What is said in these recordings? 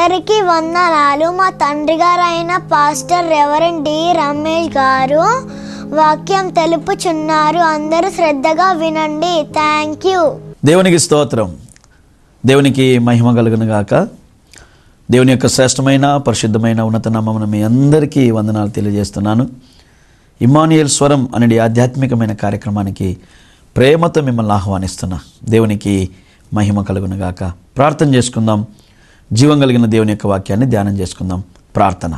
అందరికీ వందనాలు. మా తండ్రి గారైన పాస్టర్ రెవరెండ్ డి. రమేష్ గారు వాక్యం తెలుపుచున్నారు. అందరూ శ్రద్ధగా వినండి. Thank you. దేవునికి స్తోత్రం. దేవునికి మహిమ కలుగును గాక. దేవుని యొక్క శ్రేష్టమైన పరిశుద్ధమైన ఉన్నత నామమున మీ అందరికీ వందనాలు తెలియజేస్తున్నాను. ఇమానియల్ స్వరం అనే ఆధ్యాత్మికమైన కార్యక్రమానికి ప్రేమతో మిమ్మల్ని ఆహ్వానిస్తున్నా. దేవునికి మహిమ కలుగును గాక. ప్రార్థన చేసుకుందాం. జీవం కలిగిన దేవుని యొక్క వాక్యాన్ని ధ్యానం చేసుకుందాం. ప్రార్థన.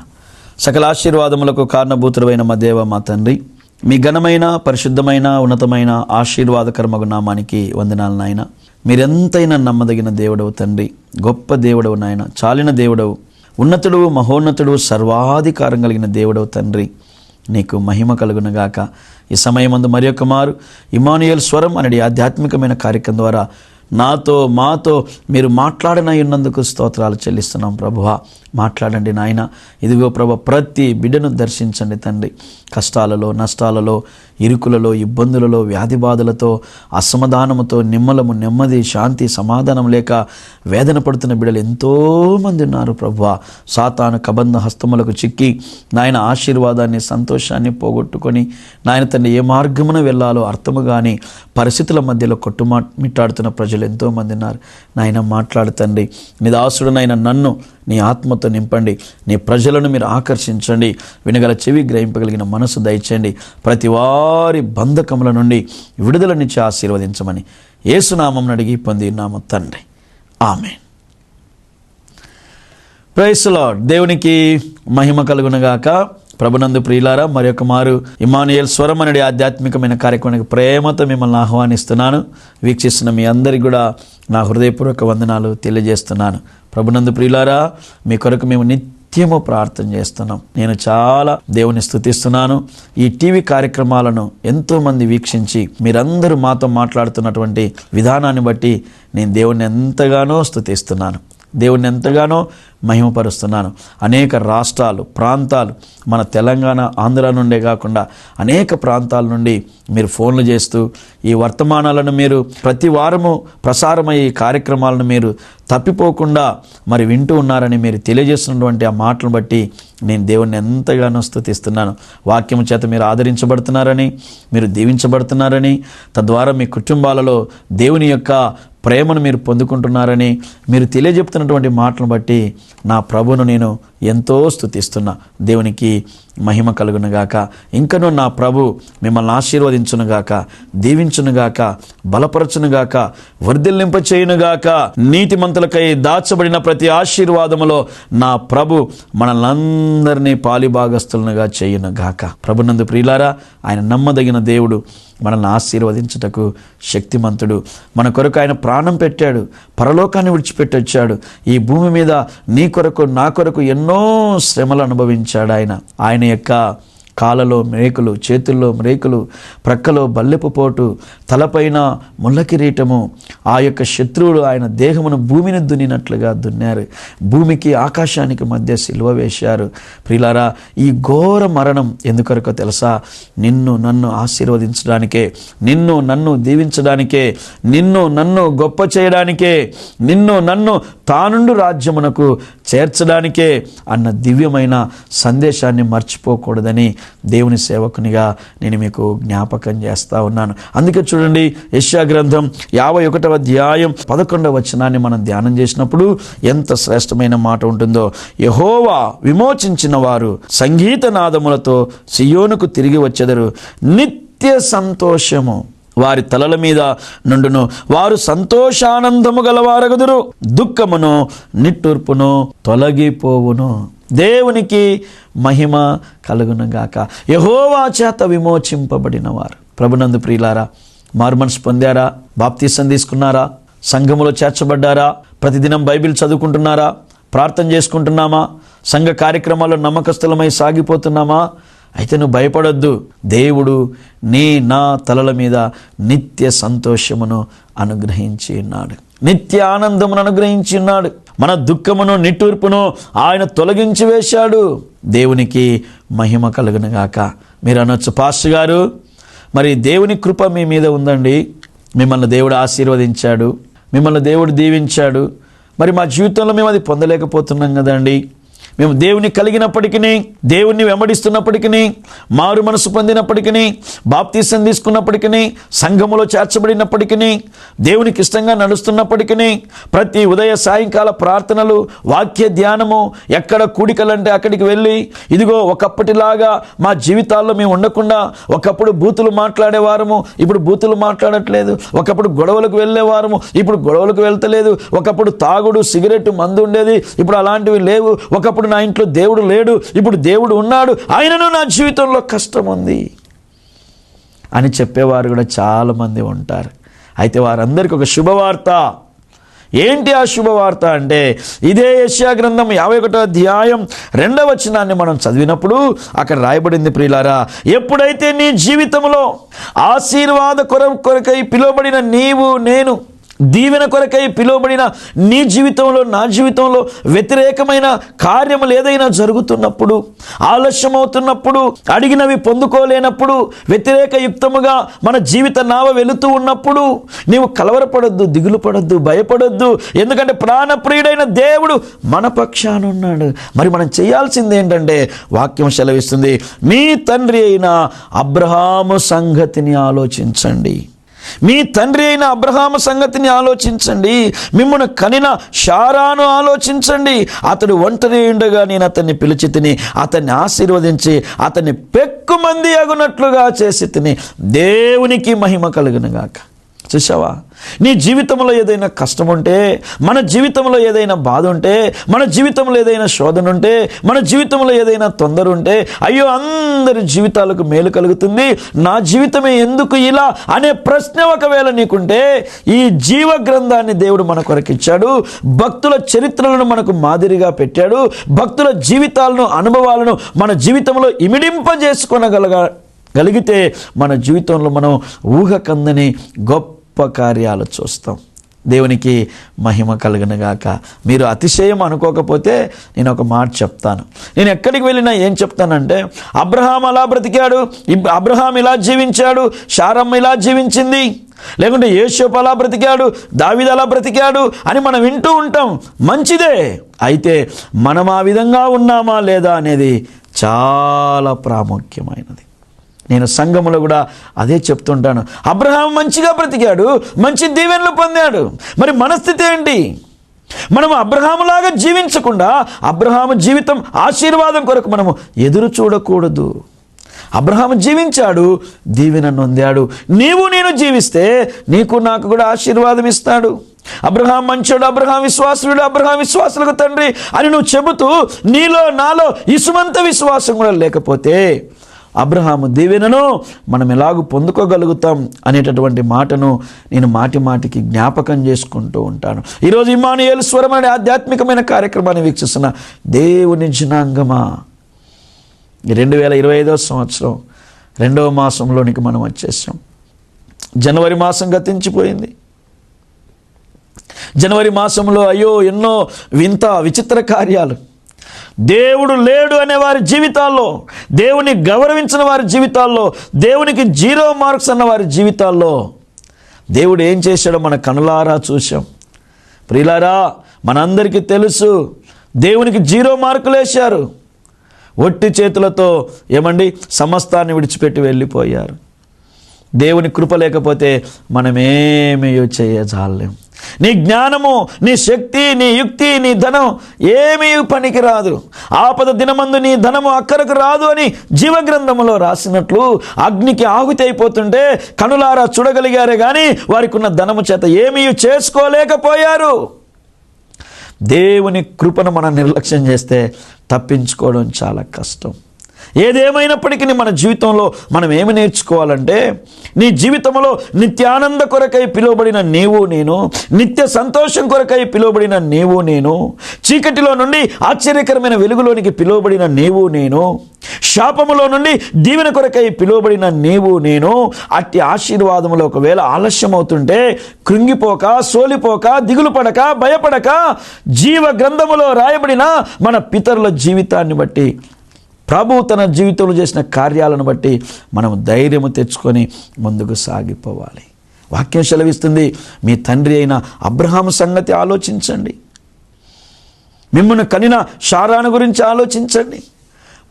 సకల ఆశీర్వాదములకు కారణభూతుడైన మా దేవ మా తండ్రి మీ ఘనమైన పరిశుద్ధమైన ఉన్నతమైన ఆశీర్వాదకరమగు నామానికి వందనాలు నాయన. మీరెంతైనా నమ్మదగిన దేవుడవు తండ్రి గొప్ప దేవుడవు నాయన చాలిన దేవుడవు ఉన్నతుడు మహోన్నతుడు సర్వాధికారం కలిగిన దేవుడవు తండ్రి నీకు మహిమ కలుగునగాక. ఈ సమయమందు మరి యొక్క మారు ఇమానుయల్ స్వరం అనేది ఆధ్యాత్మికమైన కార్యక్రమం ద్వారా నాతో మాతో మీరు మాట్లాడనయ్యున్నందుకు ఉన్నందుకు స్తోత్రాలు చెల్లిస్తున్నాం ప్రభువ. మాట్లాడండి నాయన. ఇదిగో ప్రభు ప్రతి బిడ్డను దర్శించండి తండ్రి. కష్టాలలో నష్టాలలో ఇరుకులలో ఇబ్బందులలో వ్యాధి బాధలతో అసమాధానముతో నిమ్మలము నెమ్మది శాంతి సమాధానం లేక వేదన పడుతున్న బిడ్డలు ఎంతోమంది ఉన్నారు ప్రభు సాతాను కబంధ హస్తములకు చిక్కి నాయన ఆశీర్వాదాన్ని సంతోషాన్ని పోగొట్టుకొని నాయన తండ్రి ఏ మార్గమున వెళ్ళాలో అర్థము కానీ పరిస్థితుల మధ్యలో కొట్టుమా మిట్టాడుతున్న ప్రజలు ఎంతోమంది ఉన్నారు. నాయన మాట్లాడుతండి నిదాసుడునైన నన్ను నీ ఆత్మతో నింపండి నీ ప్రజలను మీరు ఆకర్షించండి. వినగల చెవి గ్రహింపగలిగిన మనసు దయచేయండి. ప్రతి వారి బంధకముల నుండి విడుదలనిచ్చి ఆశీర్వదించమని ఏసునామం అడిగి పొంది నామ తండ్రి ఆమె ప్రైస్లో దేవునికి మహిమ కలుగునగాక. ప్రభునందు ప్రియులారా మరి ఒక మారు ఇమానుయేల్ స్వరం అనేది ఆధ్యాత్మికమైన కార్యక్రమానికి ప్రేమతో మిమ్మల్ని ఆహ్వానిస్తున్నాను. వీక్షిస్తున్న మీ అందరికి కూడా నా హృదయపూర్వక వందనాలు తెలియజేస్తున్నాను. ప్రభునందు ప్రియులారా మీ కొరకు మేము నిత్యము ప్రార్థన చేస్తున్నాం. నేను చాలా దేవుని స్థుతిస్తున్నాను ఈ టీవీ కార్యక్రమాలను ఎంతోమంది వీక్షించి మీరందరూ మాతో మాట్లాడుతున్నటువంటి విధానాన్ని బట్టి నేను దేవుణ్ణి ఎంతగానో స్థుతిస్తున్నాను దేవుణ్ణి ఎంతగానో మహిమపరుస్తున్నాను. అనేక రాష్ట్రాలు ప్రాంతాలు మన తెలంగాణ ఆంధ్ర నుండే కాకుండా అనేక ప్రాంతాల నుండి మీరు ఫోన్లు చేస్తూ ఈ వర్తమానాలను మీరు ప్రతి వారము ప్రసారమయ్యే కార్యక్రమాలను మీరు తప్పిపోకుండా మరి వింటూ ఉన్నారని మీరు తెలియజేస్తున్నటువంటి ఆ మాటలను బట్టి నేను దేవుణ్ణి ఎంతగానో స్థుతిస్తున్నాను. వాక్యం చేత మీరు ఆదరించబడుతున్నారని మీరు దీవించబడుతున్నారని తద్వారా మీ కుటుంబాలలో దేవుని యొక్క ప్రేమను మీరు పొందుకుంటున్నారని మీరు తెలియజెప్తున్నటువంటి మాటను బట్టి నా ప్రభును నేను ఎంతో స్తుతిస్తున్నా. దేవునికి మహిమ కలుగునుగాక. ఇంకనూ నా ప్రభు మిమ్మల్ని ఆశీర్వదించునుగాక దీవించునుగాక బలపరచునుగాక వర్ధిల్లింప చేయునుగాక నీతిమంతులకై దాచబడిన ప్రతి ఆశీర్వాదములో నా ప్రభు మనల్నందరినీ పాలిభాగస్తులనుగా చేయునుగాక. ప్రభునందు ప్రియులారా ఆయన నమ్మదగిన దేవుడు మనల్ని ఆశీర్వదించుటకు శక్తిమంతుడు. మన కొరకు ఆయన ప్రాణం పెట్టాడు. పరలోకాన్ని విడిచిపెట్టొచ్చాడు. ఈ భూమి మీద నీ కొరకు నా కొరకు ఎన్నో శ్రమలు అనుభవించాడు ఆయన. ఆయన యొక్క కాలలో మేకులు చేతుల్లో మ్రేకులు ప్రక్కలో బల్లెపు పోటు తలపైన ముళ్ళ కిరీటము. ఆ యొక్క శత్రువులు ఆయన దేహమును భూమిని దున్నినట్లుగా దున్నారు భూమికి ఆకాశానికి మధ్య సిలువ వేశారు. ప్రిలారా ఈ ఘోర మరణం ఎందుకొరకో తెలుసా? నిన్ను నన్ను ఆశీర్వదించడానికే నిన్ను నన్ను దీవించడానికే నిన్ను నన్ను గొప్ప చేయడానికే నిన్ను నన్ను తానుండు రాజ్యమునకు చేర్చడానికే అన్న దివ్యమైన సందేశాన్ని మర్చిపోకూడదని దేవుని సేవకునిగా నేను మీకు జ్ఞాపకం చేస్తూ ఉన్నాను. అందుకే చూడండి యశ్యా గ్రంథం యాభై ఒకటవ అధ్యాయం పదకొండవ వచనాన్ని మనం ధ్యానం చేసినప్పుడు ఎంత శ్రేష్టమైన మాట ఉంటుందో యహోవా విమోచించిన వారు సంగీత నాదములతో సియోనుకు తిరిగి వచ్చెదరు. నిత్య సంతోషము వారి తలల మీద నుండును వారు సంతోషానందము గలవారగుదురు. దుఃఖమును నిట్టూర్పును తొలగిపోవును. దేవునికి మహిమ కలుగునుగాక. యహోవా చేత విమోచింపబడిన వారు ప్రభునందు ప్రియులారా మారుమనసు పొందారా? బాప్తీసం తీసుకున్నారా? సంఘములో చేర్చబడ్డారా? ప్రతిదినం బైబిల్ చదువుకుంటున్నారా? ప్రార్థన చేసుకుంటున్నామా? సంఘ కార్యక్రమాల్లో నమ్మకస్థలమై సాగిపోతున్నామా? అయితే నువ్వు భయపడొద్దు. దేవుడు నీ నా తలల మీద నిత్య సంతోషమును అనుగ్రహించి ఉన్నాడు. నిత్య ఆనందమును అనుగ్రహించి ఉన్నాడు మన దుఃఖమును నిట్టూర్పును ఆయన తొలగించి వేశాడు. దేవునికి మహిమ కలుగునుగాక మీరు అనొచ్చు పాస్టర్ గారు మరి దేవుని కృప మీ మీద ఉందండి. మిమ్మల్ని దేవుడు ఆశీర్వదించాడు. మిమ్మల్ని దేవుడు దీవించాడు. మరి మా జీవితంలో మేము అది పొందలేకపోతున్నాం కదండి. మేము దేవుని కలిగినప్పటికీ దేవుణ్ణి వెంబడిస్తున్నప్పటికీ మారు మనసు పొందినప్పటికీ బాప్తీసం తీసుకున్నప్పటికీ సంఘములో చేర్చబడినప్పటికీ దేవునికి ఇష్టంగా నడుస్తున్నప్పటికీ ప్రతి ఉదయ సాయంకాల ప్రార్థనలు వాక్య ధ్యానము ఎక్కడ కూడికలంటే అక్కడికి వెళ్ళి ఇదిగో ఒకప్పటిలాగా మా జీవితాల్లో మేము ఉండకుండా ఒకప్పుడు బూతులు మాట్లాడేవారము ఇప్పుడు బూతులు మాట్లాడట్లేదు. ఒకప్పుడు గొడవలకు వెళ్ళేవారము ఇప్పుడు గొడవలకు వెళ్తలేదు. ఒకప్పుడు తాగుడు సిగరెట్ మందు ఉండేది ఇప్పుడు అలాంటివి లేవు. ఒకప్పుడు నా ఇంట్లో దేవుడు లేడు ఇప్పుడు దేవుడు ఉన్నాడు ఆయనను నా జీవితంలో కష్టం ఉంది అని చెప్పేవారు కూడా చాలామంది ఉంటారు. అయితే వారందరికీ ఒక శుభవార్త. ఏంటి ఆ శుభవార్త అంటే ఇదే యశ్యా గ్రంథం యాభై ఒకటో అధ్యాయం రెండవ వచనాన్ని మనం చదివినప్పుడు అక్కడ రాయబడింది ప్రియులారా ఎప్పుడైతే నీ జీవితంలో ఆశీర్వాద కొర కొరకై పిలువబడిన నీవు నేను దీవెన కొరకై పిలువబడిన నీ జీవితంలో నా జీవితంలో వ్యతిరేకమైన కార్యములు ఏదైనా జరుగుతున్నప్పుడు ఆలస్యమవుతున్నప్పుడు అడిగినవి పొందుకోలేనప్పుడు వ్యతిరేక యుక్తముగా మన జీవిత నావ వెళుతూ ఉన్నప్పుడు నీవు కలవరపడొద్దు దిగులు పడొద్దు భయపడొద్దు. ఎందుకంటే ప్రాణప్రియుడైన దేవుడు మన పక్షాన ఉన్నాడు. మరి మనం చేయాల్సింది ఏంటంటే వాక్యం సెలవిస్తుంది మీ తండ్రి అయిన అబ్రహాము సంగతిని ఆలోచించండి. మీ తండ్రి అయిన అబ్రహాము సంగతిని ఆలోచించండి. మిమ్మల్ని కనిన షారాను ఆలోచించండి. అతడు ఒంటరి ఉండగా నేను అతన్ని పిలిచి తిని అతన్ని ఆశీర్వదించి అతన్ని పెక్కుమంది అగునట్లుగా చేసి తిని దేవునికి మహిమ కలుగునుగాక. చూసావా? నీ జీవితంలో ఏదైనా కష్టం ఉంటే మన జీవితంలో ఏదైనా బాధ ఉంటే మన జీవితంలో ఏదైనా శోధన ఉంటే మన జీవితంలో ఏదైనా తొందర ఉంటే అయ్యో అందరి జీవితాలకు మేలు కలుగుతుంది. నా జీవితమే ఎందుకు ఇలా అనే ప్రశ్న ఒకవేళ నీకుంటే ఈ జీవ గ్రంథాన్ని దేవుడు మన కొరకు ఇచ్చాడు. భక్తుల చరిత్రలను మనకు మాదిరిగా పెట్టాడు. భక్తుల జీవితాలను అనుభవాలను మన జీవితంలో ఇమిడింపజేసుకొనగలగ కలిగితే మన జీవితంలో మనం ఊహకందని గొప్ప కార్యాలు చూస్తాం. దేవునికి మహిమ కలిగినగాక. మీరు అతిశయం అనుకోకపోతే నేను ఒక మాట చెప్తాను. నేను ఎక్కడికి వెళ్ళినా ఏం చెప్తానంటే అబ్రహాం అలా బ్రతికాడు అబ్రహాం ఇలా జీవించాడు షారమ్మ ఇలా జీవించింది. లేకుంటే యేషోప్ అలా బ్రతికాడు దావిద అలా బ్రతికాడు అని మనం వింటూ ఉంటాం. మంచిదే. అయితే మనం ఆ విధంగా ఉన్నామా లేదా అనేది చాలా ప్రాముఖ్యమైనది. నేను సంఘములో కూడా అదే చెప్తుంటాను. అబ్రహాం మంచిగా బ్రతికాడు మంచి దీవెనలు పొందాడు. మరి మనస్థితి ఏంటి? మనం అబ్రహాములాగా జీవించకుండా అబ్రహాము జీవితం ఆశీర్వాదం కొరకు మనము ఎదురు చూడకూడదు. అబ్రహాము జీవించాడు దీవెన నొందాడు. నీవు నేను జీవిస్తే నీకు నాకు కూడా ఆశీర్వాదం ఇస్తాడు. అబ్రహాం మంచోడు అబ్రహాం విశ్వాసుడు అబ్రహాం విశ్వాసులకు తండ్రి అని నువ్వు చెబుతూ నీలో నాలో ఇసుమంత విశ్వాసం కూడా లేకపోతే అబ్రహాము దీవెనను మనం ఎలాగూ పొందుకోగలుగుతాం అనేటటువంటి మాటను నేను మాటి మాటికి జ్ఞాపకం చేసుకుంటూ ఉంటాను. ఈరోజు ఇమానుయేలు స్వరం అనే ఆధ్యాత్మికమైన కార్యక్రమాన్ని వీక్షిస్తున్న దేవుని జనాంగమా? రెండు వేల ఇరవై ఐదో సంవత్సరం రెండవ మాసంలోనికి మనం వచ్చేసాం. జనవరి మాసం గతించిపోయింది. జనవరి మాసంలో అయ్యో ఎన్నో వింత విచిత్ర కార్యాలు. దేవుడు లేడు అనే వారి జీవితాల్లో దేవుని గౌరవించిన వారి జీవితాల్లో దేవునికి జీరో మార్క్స్ అన్న వారి జీవితాల్లో దేవుడు ఏం చేశాడో మన కనులారా చూసాం ప్రియులారా మనందరికీ తెలుసు దేవునికి జీరో మార్కులు వేశారు. ఒట్టి చేతులతో ఏమండి సమస్తాన్ని విడిచిపెట్టి వెళ్ళిపోయారు. దేవుని కృప లేకపోతే మనమేమీ చేయజాలేం నీ జ్ఞానము నీ శక్తి నీ యుక్తి నీ ధనం ఏమీ పనికి రాదు ఆపద దినమందు నీ ధనము అక్కరకు రాదు అని జీవగ్రంథములో రాసినట్లు అగ్నికి ఆహుతి అయిపోతుంటే కనులారా చూడగలిగారే కానీ వారికి ఉన్న ధనము చేత ఏమీ చేసుకోలేకపోయారు. దేవుని కృపను మనం నిర్లక్ష్యం చేస్తే తప్పించుకోవడం చాలా కష్టం. ఏదేమైనప్పటికీ మన జీవితంలో మనం ఏమి నేర్చుకోవాలంటే నీ జీవితంలో నిత్యానంద కొరకై పిలువబడిన నీవు నేను నిత్య సంతోషం కొరకై పిలువబడిన నీవు నేను చీకటిలో నుండి ఆశ్చర్యకరమైన వెలుగులోనికి పిలువబడిన నీవు నేను శాపములో నుండి దీవెన కొరకై పిలువబడిన నీవు నేను అట్టి ఆశీర్వాదములో ఒకవేళ ఆలస్యం అవుతుంటే కృంగిపోక సోలిపోక దిగులు పడక భయపడక జీవ గ్రంథములో రాయబడిన మన పితరుల జీవితాన్ని బట్టి ప్రభు తన జీవితంలో చేసిన కార్యాలను బట్టి మనం ధైర్యము తెచ్చుకొని ముందుకు సాగిపోవాలి. వాక్యం సెలవిస్తుంది మీ తండ్రి అయిన అబ్రహాం సంగతి ఆలోచించండి. మిమ్మల్ని కనిన శారాను గురించి ఆలోచించండి.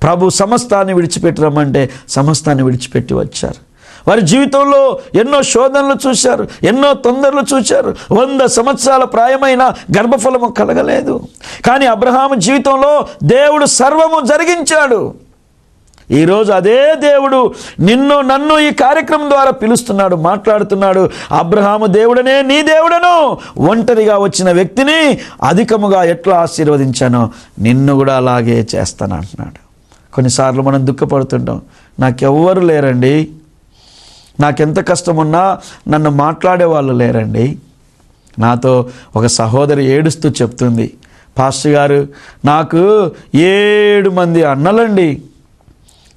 ప్రభు సమస్తాన్ని విడిచిపెట్టి రమ్మంటే సమస్తాన్ని విడిచిపెట్టి వచ్చారు. వారి జీవితంలో ఎన్నో శోధనలు చూశారు ఎన్నో తొందరలు చూశారు. వంద సంవత్సరాల ప్రాయమైన గర్భఫలము కలగలేదు. కానీ అబ్రహాము జీవితంలో దేవుడు సర్వము జరిగించాడు. ఈరోజు అదే దేవుడు నిన్ను నన్ను ఈ కార్యక్రమం ద్వారా పిలుస్తున్నాడు మాట్లాడుతున్నాడు. అబ్రహాము దేవుడనే నీ దేవుడను. ఒంటరిగా వచ్చిన వ్యక్తిని అధికముగా ఎట్లా ఆశీర్వదించానో నిన్ను కూడా అలాగే చేస్తాను అంటున్నాడు కొన్నిసార్లు మనం దుఃఖపడుతుంటాం. నాకెవ్వరు లేరండి. నాకెంత కష్టమున్నా నన్ను మాట్లాడే వాళ్ళు లేరండి. నాతో ఒక సహోదరి ఏడుస్తూ చెప్తుంది పాస్టర్ గారు నాకు ఏడు మంది అన్నలండి.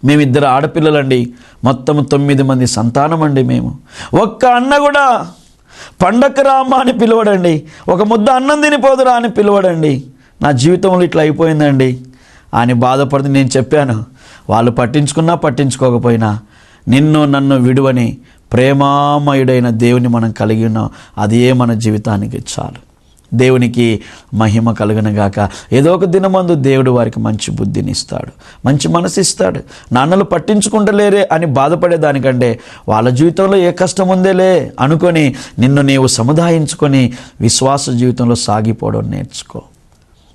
మేమిద్దరు ఆడపిల్లలండి. మొత్తం తొమ్మిది మంది సంతానం అండి మేము. ఒక్క అన్న కూడా పండగ రామ్మ అని పిలవడండి. ఒక ముద్ద అన్నం తినిపోదురా అని పిలవడండి. నా జీవితంలో ఇట్లా అయిపోయిందండి. అని బాధపడింది నేను చెప్పాను వాళ్ళు పట్టించుకున్నా పట్టించుకోకపోయినా నిన్ను నన్ను విడువని ప్రేమామయుడైన దేవుని మనం కలిగి ఉన్నాం. అదే మన జీవితానికి చాలు. దేవునికి మహిమ కలుగనగాక ఏదో ఒక దినమందు దేవుడు వారికి మంచి బుద్ధిని ఇస్తాడు మంచి మనసు ఇస్తాడు నాన్నలు పట్టించుకుంటలేరే అని బాధపడే దానికంటే వాళ్ళ జీవితంలో ఏ కష్టం ఉందేలే అనుకొని నిన్ను నీవు సముదాయించుకొని విశ్వాస జీవితంలో సాగిపోవడం నేర్చుకో.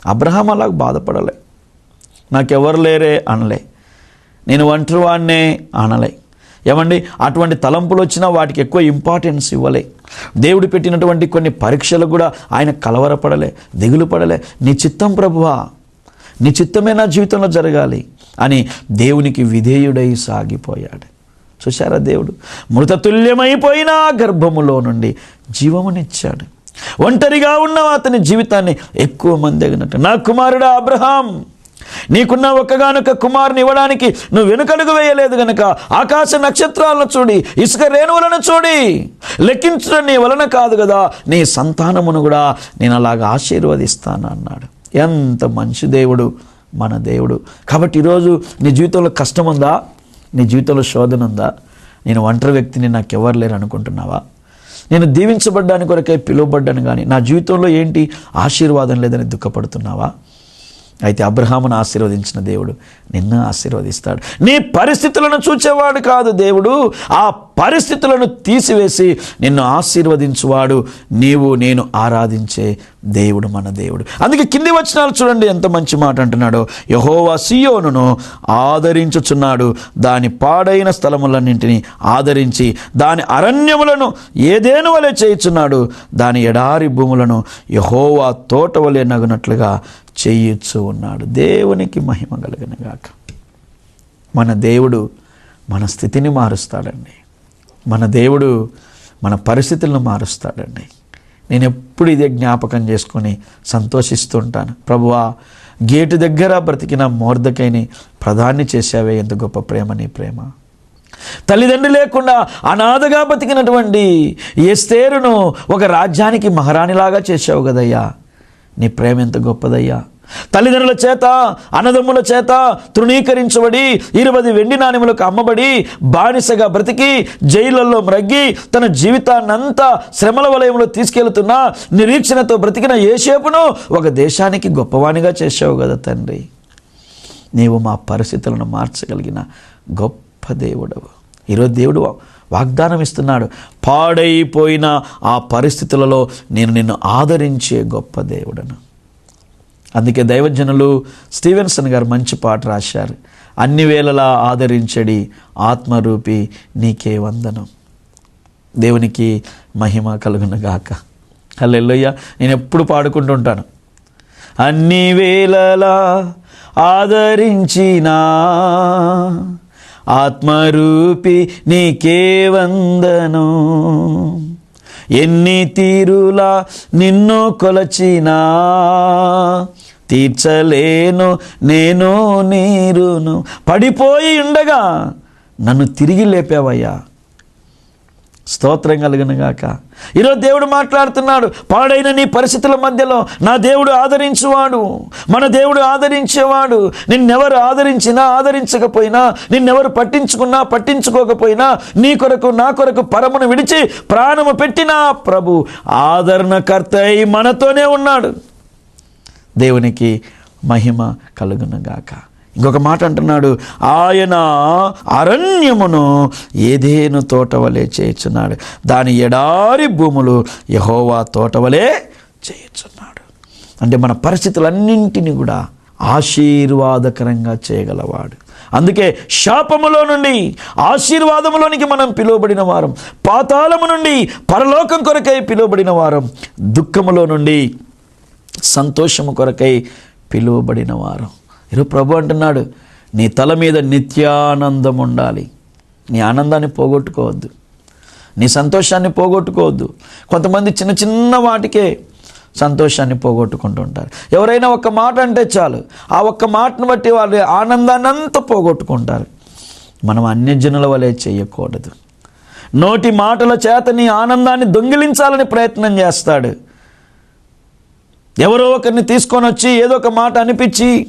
అబ్రహాం అలా బాధపడలే. నాకెవరు లేరే అనలే. నేను ఒంటరి వాడినే అనలే. ఏమండి? అటువంటి తలంపులు వచ్చినా వాటికి ఎక్కువ ఇంపార్టెన్స్ ఇవ్వలే. దేవుడు పెట్టినటువంటి కొన్ని పరీక్షలు కూడా ఆయన కలవరపడలే దిగులు పడలే నీ చిత్తం ప్రభువా నీ చిత్తమే నా జీవితంలో జరగాలి అని దేవునికి విధేయుడై సాగిపోయాడు. చూశారా దేవుడు? మృతతుల్యమైపోయిన గర్భములో నుండి జీవమునిచ్చాడు. ఒంటరిగా ఉన్న అతని జీవితాన్ని ఎక్కువ మంది ఎగినట్టు. నా కుమారుడు అబ్రహాం నీకున్న ఒక్కగానొక్క కుమారుని ఇవ్వడానికి నువ్వు వెనుకడుగు వేయలేదు గనక ఆకాశ నక్షత్రాలను చూడి ఇసుక రేణువులను చూడి. లెక్కించడం నీ వలన కాదు కదా నీ సంతానమును కూడా నేను అలాగ ఆశీర్వదిస్తాను అన్నాడు. ఎంత మంచి దేవుడు మన దేవుడు. కాబట్టి ఈరోజు నీ జీవితంలో కష్టం ఉందా నీ జీవితంలో శోధన ఉందా నేను ఒంటరి వ్యక్తిని నాకు ఎవరు లేరు అనుకుంటున్నావా? నేను దీవించబడ్డానికి కొరకే పిలువబడ్డాను కానీ నా జీవితంలో ఏంటి ఆశీర్వాదం లేదని దుఃఖపడుతున్నావా? అయితే అబ్రహామును ఆశీర్వదించిన దేవుడు నిన్ను ఆశీర్వదిస్తాడు. నీ పరిస్థితులను చూచేవాడు కాదు దేవుడు. ఆ పరిస్థితులను తీసివేసి నిన్ను ఆశీర్వదించువాడు. నీవు నేను ఆరాధించే దేవుడు మన దేవుడు. అందుకే కింది వచనాలు చూడండి ఎంత మంచి మాట అంటున్నాడో. యహోవా సియోను ఆదరించుచున్నాడు. దాని పాడైన స్థలములన్నింటినీ ఆదరించి దాని అరణ్యములను ఏదేను వలె చేయుచున్నాడు. దాని ఎడారి భూములను యహోవా తోట వలె నగునట్లుగా చేయొచ్చు ఉన్నాడు. దేవునికి మహిమ కలిగినగాక మన దేవుడు మన స్థితిని మారుస్తాడండి. మన దేవుడు మన పరిస్థితులను మారుస్తాడండి. నేను ఎప్పుడు ఇదే జ్ఞాపకం చేసుకొని సంతోషిస్తుంటాను ప్రభువా గేటు దగ్గర బ్రతికిన మోర్దకైని ప్రధాన్ని చేశావే ఎంత గొప్ప ప్రేమ నీ ప్రేమ. తల్లిదండ్రులు లేకుండా అనాథగా బతికినటువంటి ఎస్తేరును ఒక రాజ్యానికి మహారాణిలాగా చేశావు కదయ్యా. నీ ప్రేమ ఎంత గొప్పదయ్యా. తల్లిదండ్రుల చేత అన్నదమ్ముల చేత తృణీకరించబడి ఇరవై వెండి నాణ్యములకు అమ్మబడి బానిసగా బ్రతికి జైళ్ళల్లో మ్రగ్గి తన జీవితాన్నంతా శ్రమల వలయంలో తీసుకెళ్తున్న నిరీక్షణతో బ్రతికిన ఏషేపును ఒక దేశానికి గొప్పవాణిగా చేసావు కదా తండ్రి. నీవు మా పరిస్థితులను మార్చగలిగిన గొప్ప దేవుడవు. ఈరోజు దేవుడు వాగ్దానం ఇస్తున్నాడు పాడైపోయిన ఆ పరిస్థితులలో నేను నిన్ను ఆదరించే గొప్ప దేవుడను. అందుకే దైవజనులు స్టీవెన్సన్ గారు మంచి పాట రాశారు. అన్ని వేళలా ఆదరించడి ఆత్మరూపి నీకే వందనం. దేవునికి మహిమ కలుగునగాక హల్లెల్లోయ్య నేను ఎప్పుడు పాడుకుంటుంటాను అన్ని వేళలా ఆదరించినా ఆత్మరూపి నీకే వందనం. ఎన్ని తీరులా నిన్ను కొలచినా తీర్చలేను నేను నీరును. పడిపోయి ఉండగా నన్ను తిరిగి లేపావయ్యా. స్తోత్రం కలిగినగాక ఈరోజు దేవుడు మాట్లాడుతున్నాడు పాడైన నీ పరిస్థితుల మధ్యలో నా దేవుడు ఆదరించువాడు మన దేవుడు ఆదరించేవాడు నిన్నెవరు ఆదరించినా ఆదరించకపోయినా నిన్నెవరు పట్టించుకున్నా పట్టించుకోకపోయినా నీ కొరకు నా కొరకు పరమును విడిచి ప్రాణము పెట్టినా ప్రభు ఆదరణకర్త అయి మనతోనే ఉన్నాడు. దేవునికి మహిమ కలుగునుగాక. ఇంకొక మాట అంటున్నాడు ఆయన అరణ్యమును ఏదేను తోట వలె చేయుచున్నాడు. దాని ఎడారి భూములు యహోవా తోట వలె చేయుచున్నాడు. అంటే మన పరిస్థితులన్నింటినీ కూడా ఆశీర్వాదకరంగా చేయగలవాడు. అందుకే శాపములో నుండి ఆశీర్వాదములోనికి మనం పిలువబడిన వారం పాతాళము నుండి పరలోకం కొరకై పిలువబడిన వారం దుఃఖములో నుండి సంతోషము కొరకై పిలువబడిన వారు ఈరోజు ప్రభు అంటున్నాడు నీ తల మీద నిత్యానందం ఉండాలి. నీ ఆనందాన్ని పోగొట్టుకోవద్దు. నీ సంతోషాన్ని పోగొట్టుకోవద్దు. కొంతమంది చిన్న చిన్న వాటికే సంతోషాన్ని పోగొట్టుకుంటుంటారు ఎవరైనా ఒక్క మాట అంటే చాలు. ఆ ఒక్క మాటను బట్టి వాళ్ళు ఆనందాన్ని అంతా పోగొట్టుకుంటారు. మనం అన్యజనుల వలె చేయకూడదు. నోటి మాటల చేత నీ ఆనందాన్ని దొంగిలించాలని ప్రయత్నం చేస్తాడు. ఎవరో ఒకరిని తీసుకొని వచ్చి ఏదో ఒక మాట అనిపించి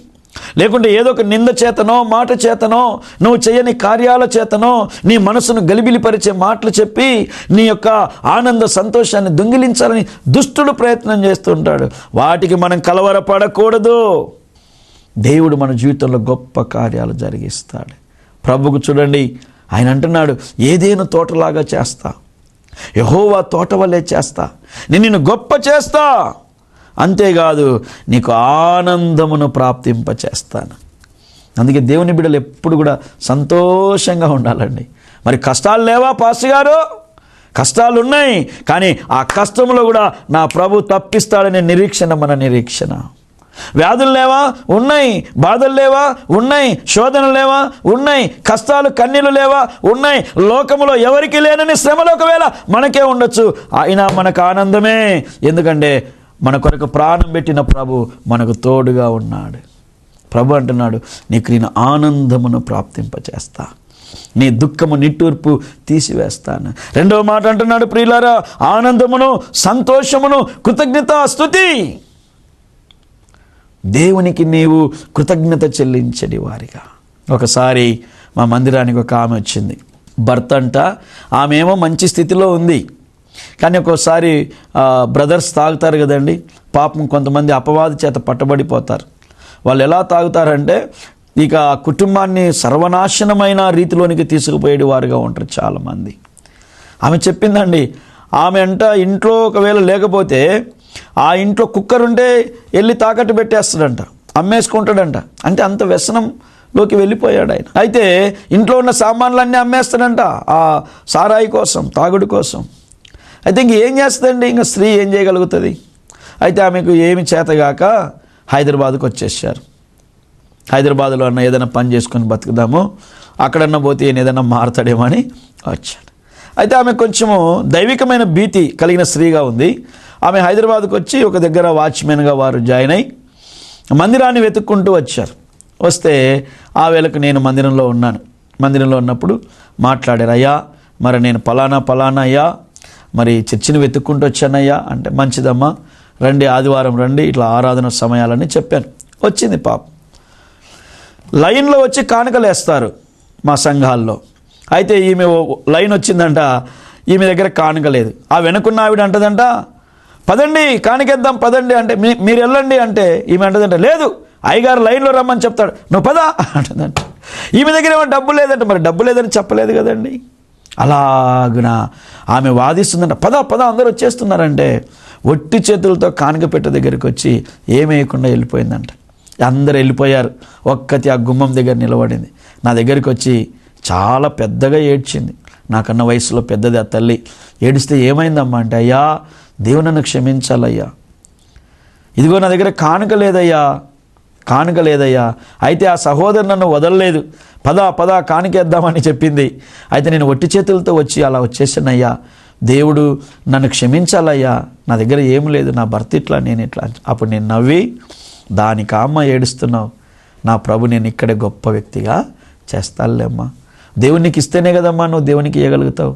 లేకుంటే ఏదో ఒక నింద చేతనో మాట చేతనో నువ్వు చేయని కార్యాల చేతనో నీ మనసును గలిబిలిపరిచే మాటలు చెప్పి నీ యొక్క ఆనంద సంతోషాన్ని దొంగిలించాలని దుష్టుడు ప్రయత్నం చేస్తుంటాడు వాటికి మనం కలవరపడకూడదు. దేవుడు మన జీవితంలో గొప్ప కార్యాలు జరిగిస్తాడు. ప్రభుకు చూడండి ఆయన అంటున్నాడు ఏదైనా తోటలాగా చేస్తా? యహోవా తోట వల్లే చేస్తా? నేను నిన్ను గొప్ప చేస్తా? అంతేకాదు నీకు ఆనందమును ప్రాప్తింప చేస్తాను అందుకే దేవుని బిడ్డలు ఎప్పుడు కూడా సంతోషంగా ఉండాలండి. మరి కష్టాలు లేవా పాస్ గారు? కష్టాలు ఉన్నాయి కానీ ఆ కష్టంలో కూడా నా ప్రభు తప్పిస్తాడనే నిరీక్షణ మన నిరీక్షణ. వ్యాధులు లేవా? ఉన్నాయి. బాధలు లేవా? ఉన్నాయి. శోధనలు లేవా? ఉన్నాయి. కష్టాలు కన్నీళ్ళు లేవా? ఉన్నాయి. లోకములో ఎవరికి లేనని శ్రమలు ఒకవేళ మనకే ఉండొచ్చు అయినా మనకు ఆనందమే. ఎందుకంటే మన కొరకు ప్రాణం పెట్టిన ప్రభు మనకు తోడుగా ఉన్నాడు. ప్రభు అంటున్నాడు నీకు నేను ఆనందమును ప్రాప్తింపచేస్తా. నీ దుఃఖము నిట్టూర్పు తీసివేస్తాను. రెండవ మాట అంటున్నాడు ప్రియులారా ఆనందమును సంతోషమును కృతజ్ఞత స్థుతి. దేవునికి నీవు కృతజ్ఞత చెల్లించడి వారిగా. ఒకసారి మా మందిరానికి ఒక ఆమె వచ్చింది. భర్త అంట ఆమె ఏమో మంచి స్థితిలో ఉంది. కానీ ఒక్కోసారి బ్రదర్స్ తాగుతారు కదండి. పాపం కొంతమంది అపవాది చేత పట్టబడిపోతారు. వాళ్ళు ఎలా తాగుతారంటే ఇక ఆ కుటుంబాన్ని సర్వనాశనమైన రీతిలోనికి తీసుకుపోయేది వారుగా ఉంటారు చాలామంది. ఆమె చెప్పిందండి ఆమె అంట ఇంట్లో ఒకవేళ లేకపోతే ఆ ఇంట్లో కుక్కర్ ఉంటే వెళ్ళి తాకట్టు పెట్టేస్తాడంట అమ్మేసుకుంటాడంట. అంటే అంత వ్యసనంలోకి వెళ్ళిపోయాడు ఆయన. అయితే ఇంట్లో ఉన్న సామాన్లన్నీ అమ్మేస్తాడంట ఆ సారాయి కోసం తాగుడు కోసం. అయితే ఇంక ఏం చేస్తుందండి? ఇంకా స్త్రీ ఏం చేయగలుగుతుంది? అయితే ఆమెకు ఏమి చేతగాక హైదరాబాద్కు వచ్చేసారు. హైదరాబాద్లో అన్న ఏదైనా పని చేసుకొని బతుకుదాము అక్కడన్నా పోతే ఈయన ఏదైనా మారుతాడేమో అని వచ్చాడు. అయితే ఆమె కొంచెము దైవికమైన భీతి కలిగిన స్త్రీగా ఉంది. ఆమె హైదరాబాద్కు వచ్చి ఒక దగ్గర వాచ్మెన్గా వారు జాయిన్ అయి మందిరాన్ని వెతుక్కుంటూ వచ్చారు. వస్తే ఆ వేళకు నేను మందిరంలో ఉన్నాను. మందిరంలో ఉన్నప్పుడు మాట్లాడారు అయ్యా మరి నేను పలానా పలానా అయ్యా మరి చర్చిని వెతుక్కుంటూ వచ్చానయ్యా అంటే మంచిదమ్మా రండి ఆదివారం రండి ఇట్లా ఆరాధన సమయాలని చెప్పాను. వచ్చింది పాప. లైన్లో వచ్చి కానుకలు వేస్తారు మా సంఘాల్లో. అయితే ఈమె ఓ- లైన్ వచ్చిందంట ఈమె దగ్గర కానుక లేదు. ఆ వెనుకున్న ఆవిడ అంటదంట పదండి కానుకేద్దాం పదండి అంటే మీ మీరు వెళ్ళండి అంటే ఈమె అంటదంట లేదు అయ్యగారు లైన్లో రమ్మని చెప్తాడు నువ్వు పదా అంటదంట. ఈమె దగ్గర ఏమో డబ్బు లేదంట మరి డబ్బు లేదని చెప్పలేదు కదండి. అలాగున ఆమె వాదిస్తుందంట పద పద అందరూ వచ్చేస్తున్నారంటే ఒట్టి చేతులతో కానుక పెట్ట దగ్గరికి వచ్చి ఏమేయకుండా వెళ్ళిపోయిందంట. అందరు వెళ్ళిపోయారు. ఒక్కతి ఆ గుమ్మం దగ్గర నిలబడింది. నా దగ్గరికి వచ్చి చాలా పెద్దగా ఏడ్చింది. నాకన్న వయసులో పెద్దది ఆ తల్లి. ఏడిస్తే ఏమైందమ్మా అంటే అయ్యా దేవుడు నన్ను క్షమించాలయ్యా. ఇదిగో నా దగ్గర కానుక లేదయ్యా. కానుక లేదయ్యా అయితే ఆ సహోదరు నన్ను వదలలేదు. పదా పదా కానుకేద్దామని చెప్పింది. అయితే నేను ఒట్టి చేతులతో వచ్చి అలా వచ్చేసానయ్యా. దేవుడు నన్ను క్షమించాలయ్యా. నా దగ్గర ఏం లేదు నా భర్త ఇట్లా నేను ఇట్లా. అప్పుడు నేను నవ్వి దానికి అమ్మ ఏడుస్తున్నావు? నా ప్రభు నేను ఇక్కడే గొప్ప వ్యక్తిగా చేస్తాలేమ్మా దేవునికి ఇస్తేనే కదమ్మా నువ్వు దేవునికి ఇవ్వగలుగుతావు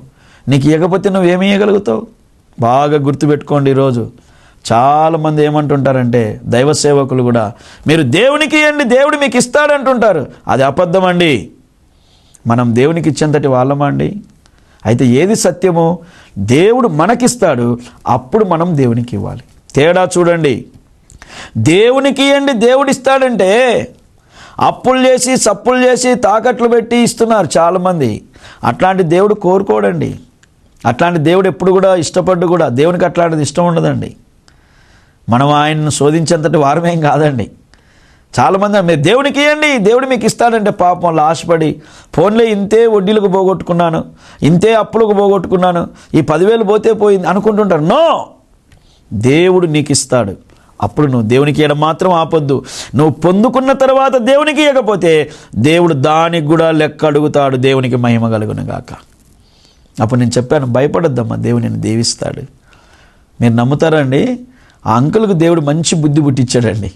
నీకు ఇవ్వకపోతే నువ్వేమి ఇవ్వగలుగుతావు బాగా గుర్తుపెట్టుకోండి ఈరోజు. చాలామంది ఏమంటుంటారంటే దైవ సేవకులు కూడా మీరు దేవునికి ఇవ్వండి దేవుడు మీకు ఇస్తాడంటుంటారు. అది అబద్ధం అండి మనం దేవునికి ఇచ్చేంతటి వాళ్ళమా అండి? అయితే ఏది సత్యమో? దేవుడు మనకిస్తాడు అప్పుడు మనం దేవునికి ఇవ్వాలి. తేడా చూడండి. దేవునికి ఇవ్వండి దేవుడు ఇస్తాడంటే అప్పులు చేసి సప్పులు చేసి తాకట్లు పెట్టి ఇస్తున్నారు చాలామంది. అట్లాంటి దేవుడు కోరుకోడండి. అట్లాంటి దేవుడు ఎప్పుడు కూడా ఇష్టపడ్డు కూడా దేవునికి అట్లాంటిది ఇష్టం ఉండదండి. మనం ఆయనను శోధించేంతటి వారమేం కాదండి. చాలామంది మీరు దేవునికి ఇవ్వండి దేవుడు మీకు ఇస్తాడంటే పాపం వాళ్ళు ఆశపడి ఫోన్లే ఇంతే వడ్డీలకు పోగొట్టుకున్నాను ఇంతే అప్పులకు పోగొట్టుకున్నాను ఈ పదివేలు పోతే పోయింది అనుకుంటుంటారు. నో! దేవుడు నీకు ఇస్తాడు. అప్పుడు నువ్వు దేవునికి ఇవ్వడం మాత్రం ఆపొద్దు. నువ్వు పొందుకున్న తర్వాత దేవునికి ఇవ్వకపోతే దేవుడు దానికి కూడా లెక్క అడుగుతాడు దేవునికి మహిమ కలుగును గాక. అప్పుడు నేను చెప్పాను భయపడొద్దమ్మా దేవుడు నేను దీవిస్తాడు. మీరు నమ్ముతారండి ఆ అంకుల్కి దేవుడు మంచి బుద్ధి పుట్టించాడండి.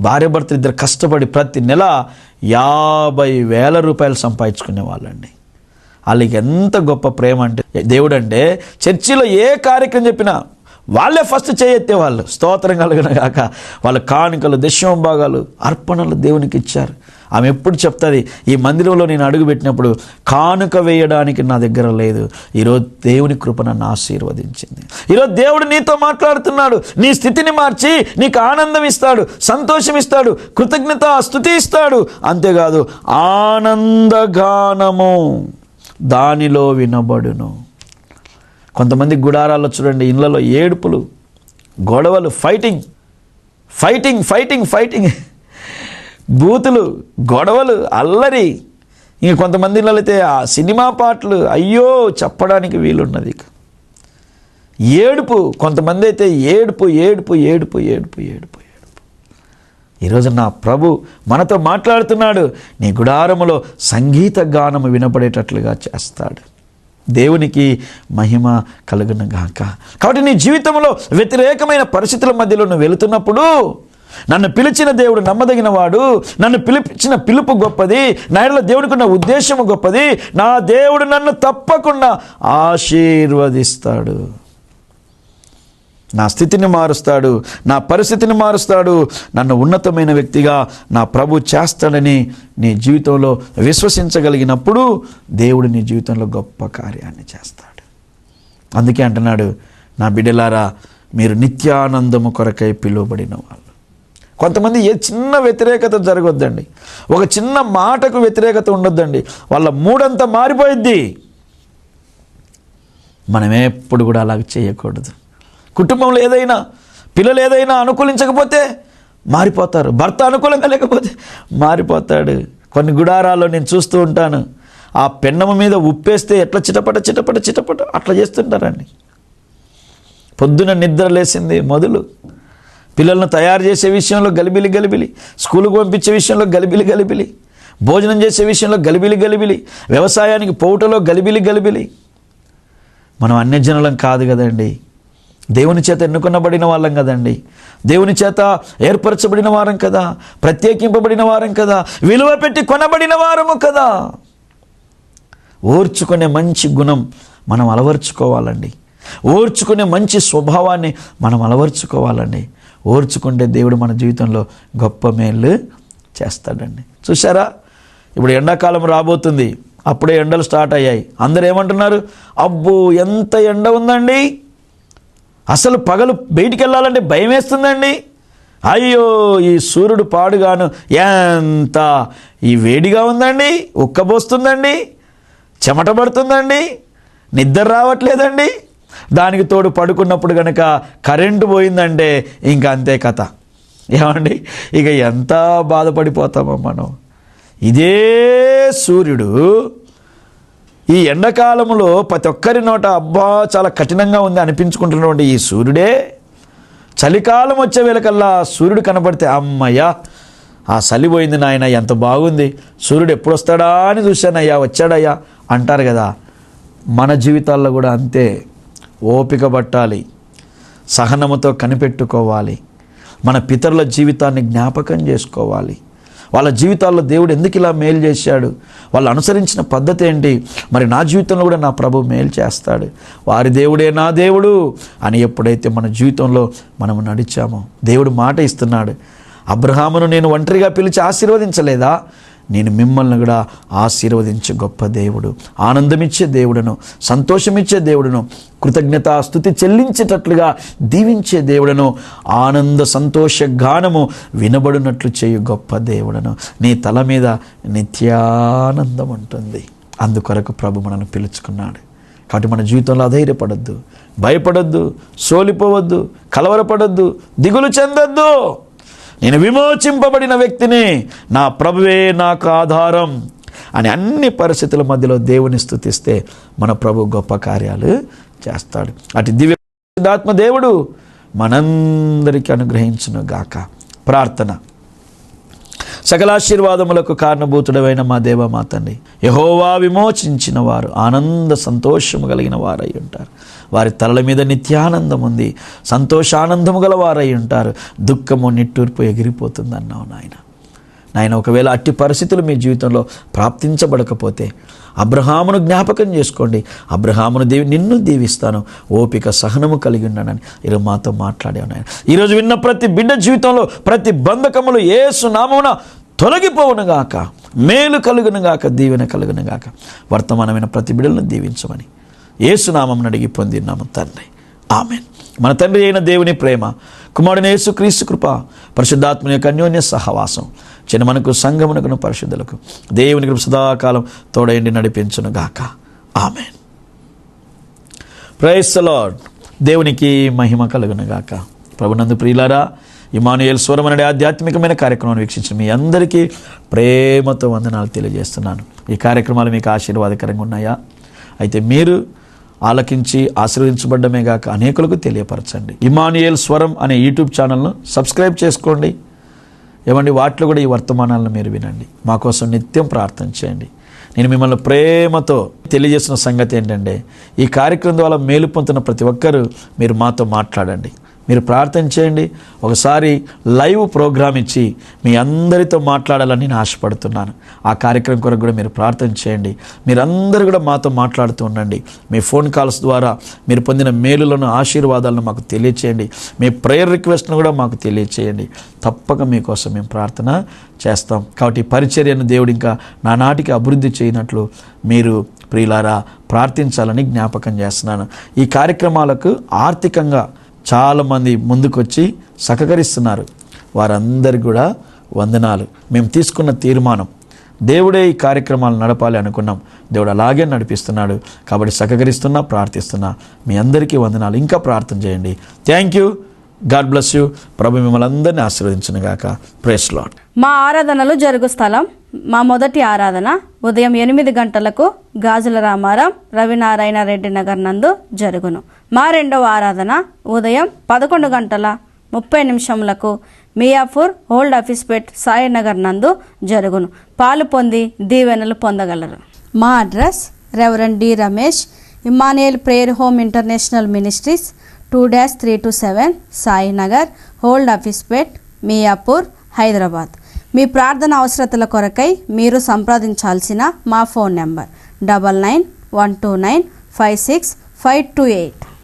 భార్య భర్త ఇద్దరు కష్టపడి ప్రతి నెల యాభై వేల రూపాయలు సంపాదించుకునే వాళ్ళండి. వాళ్ళకి ఎంత గొప్ప ప్రేమ అంటే దేవుడు అంటే చర్చిలో ఏ కార్యక్రమం చెప్పినా వాళ్ళే ఫస్ట్ చేయెత్తే వాళ్ళు. స్తోత్రం కలిగిన కాక వాళ్ళ కానుకలు దశమ భాగాలు అర్పణలు దేవునికి ఇచ్చారు. ఆమె ఎప్పుడు చెప్తుంది ఈ మందిరంలో నేను అడుగుపెట్టినప్పుడు కానుక వేయడానికి నా దగ్గర లేదు. ఈరోజు దేవుని కృప నన్ను ఆశీర్వదించింది. ఈరోజు దేవుడు నీతో మాట్లాడుతున్నాడు. నీ స్థితిని మార్చి నీకు ఆనందం ఇస్తాడు సంతోషం ఇస్తాడు కృతజ్ఞత స్థుతి ఇస్తాడు. అంతేకాదు ఆనందగానము దానిలో వినబడును. కొంతమంది గుడారాల్లో చూడండి ఇళ్ళలో ఏడుపులు గొడవలు ఫైటింగ్ ఫైటింగ్ ఫైటింగ్ ఫైటింగ్. బూతులు గొడవలు అల్లరి. ఇంక కొంతమంది అయితే ఆ సినిమా పాటలు అయ్యో చెప్పడానికి వీలున్నది ఏడుపు కొంతమంది అయితే ఏడుపు ఏడుపు ఏడుపు ఏడుపు ఏడుపు ఏడుపు. ఈరోజు నా ప్రభు మనతో మాట్లాడుతున్నాడు. నీ గుడారములో సంగీత గానము వినపడేటట్లుగా చేస్తాడు. దేవునికి మహిమ కలుగునుగాక. కాబట్టి నీ జీవితంలో వ్యతిరేకమైన పరిస్థితుల మధ్యలో నువ్వు వెళుతున్నప్పుడు నన్ను పిలిచిన దేవుడు నమ్మదగిన వాడు నన్ను పిలిపించిన పిలుపు గొప్పది నా దేవుడికున్న దేవుడికి ఉద్దేశము గొప్పది నా దేవుడు నన్ను తప్పకుండా ఆశీర్వదిస్తాడు. నా స్థితిని మారుస్తాడు నా పరిస్థితిని మారుస్తాడు నన్ను ఉన్నతమైన వ్యక్తిగా నా ప్రభు చేస్తాడని నీ జీవితంలో విశ్వసించగలిగినప్పుడు దేవుడు నీ జీవితంలో గొప్ప కార్యాన్ని చేస్తాడు. అందుకే అంటున్నాడు నా బిడ్డలారా మీరు నిత్యానందము కొరకై పిలువబడిన వాళ్ళు. కొంతమంది ఏ చిన్న వ్యతిరేకత జరగొద్దండి. ఒక చిన్న మాటకు వ్యతిరేకత ఉండొద్దండి. వాళ్ళ మూడంతా మారిపోయిద్ది. మనం ఎప్పుడు కూడా అలాగ చేయకూడదు. కుటుంబంలో ఏదైనా పిల్లలు ఏదైనా అనుకూలించకపోతే మారిపోతారు. భర్త అనుకూలంగా లేకపోతే మారిపోతాడు. కొన్ని గుడారాల్లో నేను చూస్తూ ఉంటాను. ఆ పెన్నమ మీద ఉప్పేస్తే ఎట్లా చిటపట చిటపట చిటపట అట్లా చేస్తుంటారండి. పొద్దున నిద్ర లేసింది మొదలు. పిల్లలను తయారు చేసే విషయంలో గలిబిలి గలిబిలి స్కూల్కి పంపించే విషయంలో గలిబిలి గలిబిలి భోజనం చేసే విషయంలో గలిబిలి గలిబిలి వ్యవసాయానికి పోవుటలో గలిబిలి గలిబిలి. మనం అన్యజనులం కాదు కదండి. దేవుని చేత ఎన్నుకొనబడిన వాళ్ళం కదండి. దేవుని చేత ఏర్పరచబడిన వారం కదా ప్రత్యేకింపబడిన వారం కదా విలువ పెట్టి కొనబడిన వారము కదా. ఓర్చుకునే మంచి గుణం మనం అలవర్చుకోవాలండి. ఓర్చుకునే మంచి స్వభావాన్ని మనం అలవర్చుకోవాలండి. ఓర్చుకుంటే దేవుడు మన జీవితంలో గొప్ప మేలు చేస్తాడండి. చూసారా ఇప్పుడు ఎండాకాలం రాబోతుంది. అప్పుడే ఎండలు స్టార్ట్ అయ్యాయి. అందరు ఏమంటున్నారు? అబ్బో ఎంత ఎండ ఉందండి! అసలు పగలు బయటికి వెళ్ళాలంటే భయం వేస్తుందండి అయ్యో ఈ సూర్యుడు పాడుగాను ఎంత ఈ వేడిగా ఉందండి? ఉక్కబోస్తుందండి. చెమట పడుతుందండి. నిద్ర రావట్లేదండి. దానికి తోడు పడుకున్నప్పుడు కనుక కరెంటు పోయిందంటే ఇంకా అంతే కథ. ఏమండి? ఇక ఎంత బాధపడిపోతామో మనం. ఇదే సూర్యుడు ఈ ఎండాకాలంలో ప్రతి ఒక్కరి నోట అబ్బా చాలా కఠినంగా ఉంది అనిపించుకుంటున్నటువంటి ఈ సూర్యుడే. చలికాలం వచ్చే వేళకల్లా సూర్యుడు కనబడితే అమ్మయ్యా ఆ చలి పోయింది నాయన ఎంత బాగుంది. సూర్యుడు ఎప్పుడు వస్తాడా అని చూశానయ్యా వచ్చాడయ్యా అంటారు కదా. మన జీవితాల్లో కూడా అంతే. ఓపిక పట్టాలి. సహనముతో కనిపెట్టుకోవాలి. మన పితరుల జీవితాన్ని జ్ఞాపకం చేసుకోవాలి. వాళ్ళ జీవితాల్లో దేవుడు ఎందుకు ఇలా మేలు చేశాడు? వాళ్ళు అనుసరించిన పద్ధతి ఏంటి? మరి నా జీవితంలో కూడా నా ప్రభు మేలు చేస్తాడు. వారి దేవుడే నా దేవుడు అని ఎప్పుడైతే మన జీవితంలో మనము నడిచామో దేవుడు మాట ఇస్తున్నాడు. అబ్రహామును నేను ఒంటరిగా పిలిచి ఆశీర్వదించలేదా? నేను మిమ్మల్ని కూడా ఆశీర్వదించే గొప్ప దేవుడు ఆనందమిచ్చే దేవుడును సంతోషమిచ్చే దేవుడును కృతజ్ఞత స్థుతి చెల్లించేటట్లుగా దీవించే దేవుడను ఆనంద సంతోష గానము వినబడినట్లు చేయు గొప్ప దేవుడను. నీ తల మీద నిత్యానందం ఉంటుంది. అందుకొరకు ప్రభు మనను పిలుచుకున్నాడు. కాబట్టి మన జీవితంలో అధైర్యపడద్దు భయపడొద్దు సోలిపోవద్దు కలవరపడొద్దు దిగులు చెందొద్దు. నేను విమోచింపబడిన వ్యక్తిని నా ప్రభువే నాకు ఆధారం అని అన్ని పరిస్థితుల మధ్యలో దేవుని స్థుతిస్తే మన ప్రభు గొప్ప కార్యాలు చేస్తాడు. అటు దివ్యాత్మ దేవుడు మనందరికీ అనుగ్రహించును గాక ప్రార్థన. సకలాశీర్వాదములకు కారణభూతుడమైన మా దేవ మా తండ్రి యహోవా విమోచించిన వారు ఆనంద సంతోషము కలిగిన వారై ఉంటారు. వారి తలల మీద నిత్యానందం ఉంది సంతోషానందము గల వారై ఉంటారు. దుఃఖము నిట్టూర్పు ఎగిరిపోతుంది అన్నావు నాయన. నాయన ఒకవేళ అట్టి పరిస్థితులు మీ జీవితంలో ప్రాప్తించబడకపోతే అబ్రహామును జ్ఞాపకం చేసుకోండి. అబ్రహామును దేవి నిన్ను దీవిస్తాను. ఓపిక సహనము కలిగి ఉన్నానని ఈరోజు మాతో మాట్లాడావు నాయన. ఈరోజు విన్న ప్రతి బిడ్డ జీవితంలో ప్రతి బంధకములు ఏసు నామమున తొలగిపోవునుగాక మేలు కలుగునుగాక దీవెన కలుగునుగాక వర్తమానమైన ప్రతి బిడ్డలను దీవించమని ఏసునామం అడిగి పొందినాము తండ్రి. ఆమెన్. మన తండ్రి అయిన దేవుని ప్రేమ కుమారుని యేసు క్రీస్తు కృప పరిశుద్ధాత్మ యొక్క అన్యోన్య సహవాసం చిన్నమనకు సంగమునకును పరిశుద్ధులకు. దేవుని కృప సదాకాలం తోడయండి నడిపించును గాక. ఆమె ప్రైస్ లార్డ్. దేవునికి మహిమ కలుగును గాక. ప్రభునందు ప్రియులారా ఇమానుయేల్ స్వరం అనే ఆధ్యాత్మికమైన కార్యక్రమాన్ని వీక్షించిన మీ అందరికీ ప్రేమతో వందనాలు తెలియజేస్తున్నాను. ఈ కార్యక్రమాలు మీకు ఆశీర్వాదకరంగా ఉన్నాయా? అయితే మీరు ఆలకించి ఆశీర్వదించబడ్డమే గాక అనేకులకు తెలియపరచండి. ఇమానుయేల్ స్వరం అనే యూట్యూబ్ ఛానల్ను సబ్స్క్రైబ్ చేసుకోండి. ఏమండి వాటిలో కూడా ఈ వర్తమానాలను మీరు వినండి. మా కోసం నిత్యం ప్రార్థన చేయండి. నేను మిమ్మల్ని ప్రేమతో తెలియజేసిన సంగతి ఏంటంటే ఈ కార్యక్రమం ద్వారా మేలు పొందుతున్న ప్రతి ఒక్కరూ మీరు మాతో మాట్లాడండి. మీరు ప్రార్థన చేయండి. ఒకసారి లైవ్ ప్రోగ్రామ్ ఇచ్చి మీ అందరితో మాట్లాడాలని నేను ఆశపడుతున్నాను. ఆ కార్యక్రమం కొరకు కూడా మీరు ప్రార్థన చేయండి. మీరందరూ కూడా మాతో మాట్లాడుతూ ఉండండి. మీ ఫోన్ కాల్స్ ద్వారా మీరు పొందిన మేలులను ఆశీర్వాదాలను మాకు తెలియచేయండి. మీ ప్రేయర్ రిక్వెస్ట్ను కూడా మాకు తెలియచేయండి. తప్పక మీకోసం మేము ప్రార్థన చేస్తాం. కాబట్టి ఈ పరిచర్యను దేవుడు ఇంకా నానాటికి అభివృద్ధి చేయనట్లు మీరు ప్రియులారా ప్రార్థించాలని జ్ఞాపకం చేస్తున్నాను. ఈ కార్యక్రమాలకు ఆర్థికంగా చాలామంది ముందుకొచ్చి సహకరిస్తున్నారు. వారందరికీ కూడా వందనాలు. మేము తీసుకున్న తీర్మానం దేవుడే ఈ కార్యక్రమాలు నడపాలి అనుకున్నాం. దేవుడు అలాగే నడిపిస్తున్నాడు. కాబట్టి సహకరిస్తున్నా ప్రార్థిస్తున్నా. మీ అందరికీ వందనాలు. ఇంకా ప్రార్థన చేయండి. Thank you God bless you ప్రభు మిమ్మల్ని అందరినీ ఆశీర్వదించిన గాక. ప్రేస్ లాట్ మా ఆరాధనలు జరుగు స్థలం మా మొదటి ఆరాధన ఉదయం ఎనిమిది గంటలకు గాజుల రామారాం రవినారాయణ రెడ్డి నగర్ నందు జరుగును. మా రెండవ ఆరాధన ఉదయం పదకొండు గంటల ముప్పై నిమిషములకు మియాపూర్ ఓల్డ్ ఆఫీస్పేట్ సాయినగర్ నందు జరుగును. పాలు పొంది దీవెనలు పొందగలరు. మా address reverend D Ramesh Emmanuel prayer home international ministries two dash three two seven Sainagar old Hafeezpet Miyapur Hyderabad. మీ ప్రార్థన అవసరతల కొరకై మీరు సంప్రదించాల్సిన మా phone number double nine one two nine five six five two eight.